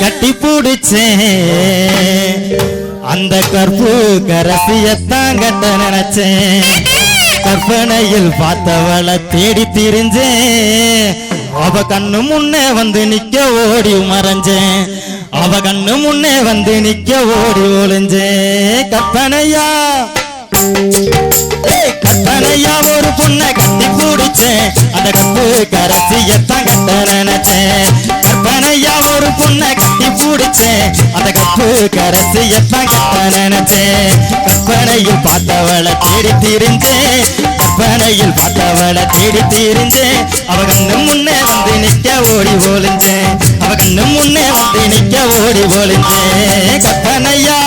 கட்டி பிடிச்சேன்? அந்த கற்பு கரசியத்தான் கட்ட நினைச்சேன். கற்பனையில் பார்த்தவளை தேடி திரிஞ்சேன். அவ கண்ணு முன்னே வந்து நிக்க ஓடி மறைஞ்சேன். அவ கண்ணு முன்னே வந்து நிக்க ஓடி ஒளிஞ்சேன். கற்பனையா? கற்பனையா ஒரு பொண்ணை கட்டி பிடிச்சேன். அந்த கப்பு கரசியத்தான் கட்ட நினைச்சேன். கற்பனையா ஒரு பொண்ணை கட்டி பிடிச்சேன் அந்த கப்பு கரசியத்தான் கட்ட நினைச்சேன் கற்பனையில் பார்த்தவளை தேடி திரிஞ்சேன் கற்பனையில் பார்த்தவளை தேடி திரிஞ்சேன் அவ கண்ணு முன்னே வந்து நிக்க ஓடி ஒளிஞ்சேன் அவ கண்ணு முன்னே வந்து நிக்க ஓடி ஒளிஞ்சேன் கற்பனையா?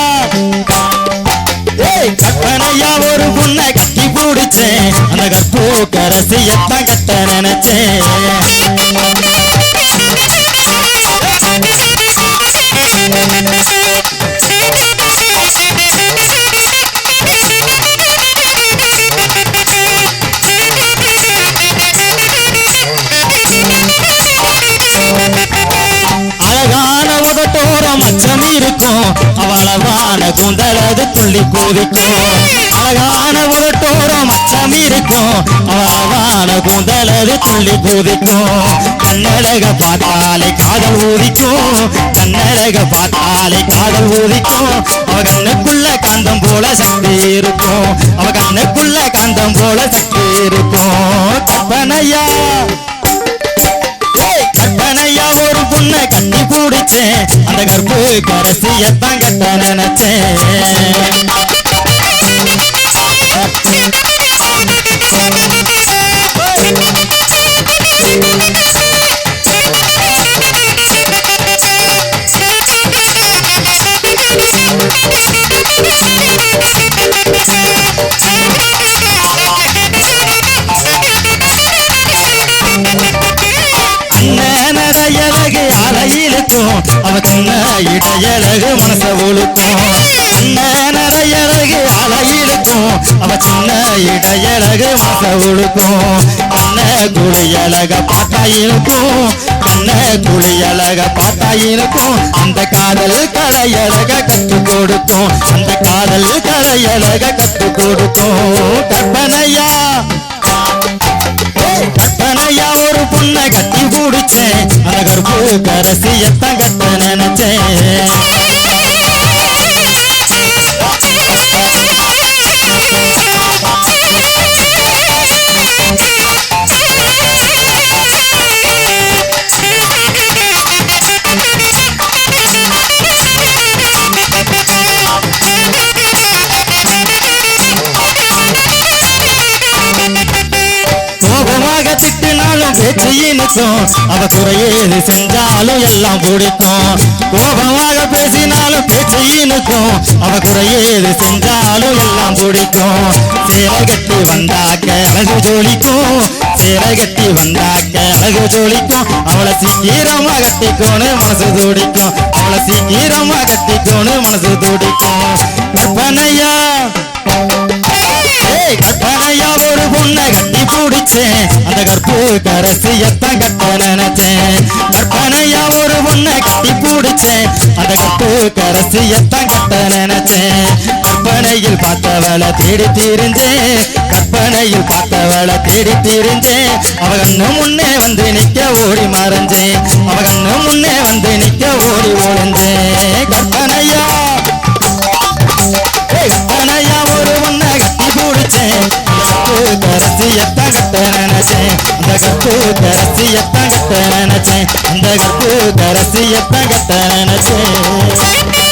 கற்பனையா ஒரு பொண்ணை கட்டி பிடிச்சேன் அந்த கற்பு கரசியத்தான் கட்ட நினைச்சேன் இருக்கும். அவளவான கூந்தலது துள்ளி குதிக்கும் அழகான கூந்தலது துள்ளி குதிக்கும். கண்ணழக பார்த்தாலே காதல் ஊதிக்கும். கண்ணழக பார்த்தாலே காதல் ஊதிக்கும். அவ கண்ணுக்குள்ள காந்தம் போல சக்தி இருக்கும். அவ கண்ணுக்குள்ள காந்தம் போல சக்தி இருக்கும். கற்பனையா? ஏய், கற்பனையா? ஒரு பொண்ணை கட்டி பிடிச்சேன். அந்த கற்பு கரசியத்தான் கட்ட நினைச்சேன். அண்ணனடையழகு அலையிலுக்கும் அவ சின்ன இடையழகு மனச ஒழுக்கும் அண்ணனடையழகு அலையிலுக்கும் அவ சின்ன இடையழகு மனச ஒழுக்கும் கண்ண குளியழக பாட்டாயிருக்கும் கண்ண குளியழக பாட்டாயிருக்கும் அந்த காதல் கலையழக கத்து கொடுக்கும். அந்த காதல் கலையழக கத்து கொடுக்கும். கற்பனையா? கற்பனையா? ஒரு பொண்ணை கட்டி பிடிச்சேன். அந்த கருப்பு கரசியத்தான் கட்ட நினைச்சேன். பேச்சு இனிக்கும் அவ குறையேது செஞ்சாலும் எல்லாம் பிடிக்கும். கோபமாக பேசினாலும் பேச்சு இனிக்கும் அவ குறையேது செஞ்சாலும் எல்லாம் பிடிக்கும். சேலை கட்டி வந்தாக்க அழகு ஜோலிக்கும். சேலை கட்டி வந்தாக்க அழகு ஜோலிக்கும். அவளை சீக்கிரமா கட்டிக்கோன்னு மனசு துடிக்கும். அவளை சீக்கிரமா கட்டிக்கோன்னு மனசு துடிக்கும். கற்பனையா? கட்டி அந்த கற்பு கரசியத்தான் கட்ட நினைச்சேன். கற்பனையா ஒரு ஒன்ன கட்டி பிடிச்சேன். அந்த கற்பு கரசியத்தான் கட்ட நினைச்சேன். கற்பனையில் பார்த்தவளை தேடி திரிஞ்சேன். கற்பனையில் பார்த்தவளை தேடி திரிஞ்சேன். அவ கண்ணு முன்னே வந்து நிக்க ஓடி மறைஞ்சேன். அவ கண்ணு முன்னே வந்து நிக்க ஓடி ஒளிஞ்சேன். கற்பனையா? கற்பனையா ஒரு ஒன்ன கட்டி பிடிச்சேன். கரசியத்தான் கட்ட நினைச்சேன் அந்த கப்பு கரசியத்தான் கட்ட நினைச்சேன் அந்த கப்பு கரசியத்தான் கட்ட நினைச்சேன்